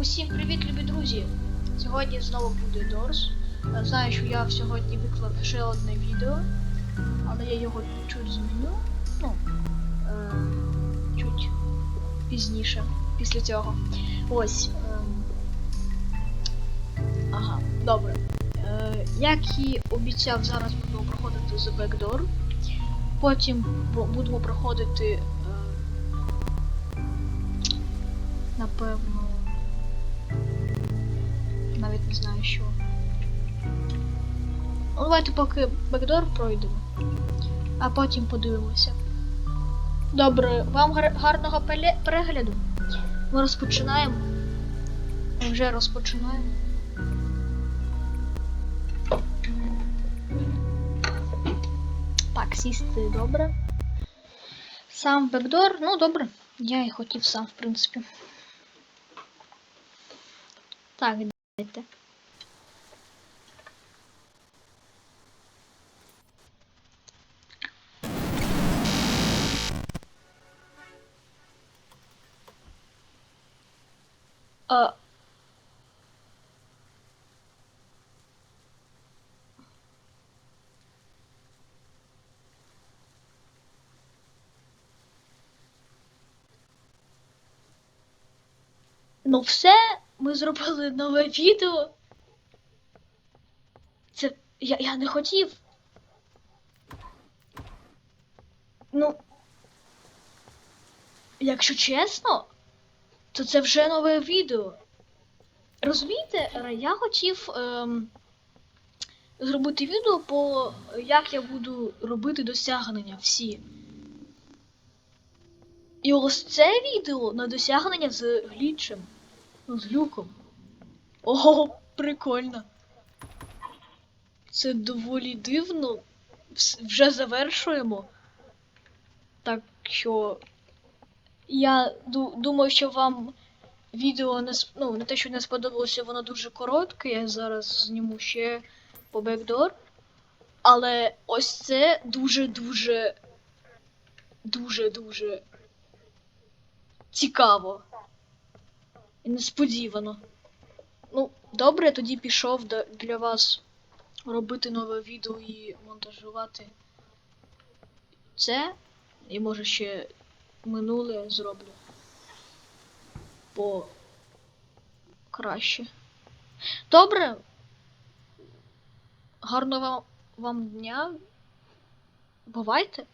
Усім привіт, любі друзі! Сьогодні знову буде Дорс. Е, Знаю, що я сьогодні виклав ще одне відео, але я його чуть зміню. Ну, е, чуть пізніше, після цього. Ось. Е, ага, добре. Е, як і обіцяв, зараз буду проходити The Backdoor. Потім будемо проходити. Е, напевно. Не знаю що. Ну, давайте поки бекдор пройдемо. А потім подивимося. Добре, вам гар- гарного перегляду. Ми розпочинаємо. Ми вже розпочинаємо. Так, сісти добре. Сам бекдор, ну добре. Я і хотів сам, в принципі. Так, дайте. А... Ну все, ми зробили нове відео. Це. Я, я не хотів. Ну. Якщо чесно, то це вже нове відео. Розумієте, е, я хотів ем, зробити відео по як я буду робити досягнення всі. І ось це відео на досягнення з глічем. Ну, з люком. Ого, прикольно. Це доволі дивно. Вже завершуємо. Так що. Я ду- думаю, що вам відео не ну, не те, що не сподобалося, воно дуже коротке. Я зараз зніму ще по бекдор. Але ось це дуже-дуже. Дуже-дуже цікаво. І несподівано. Ну, добре, я тоді пішов для вас робити нове відео і монтажувати це. І може ще минуле зроблю. По краще. Добре. Гарного вам, дня. Бувайте.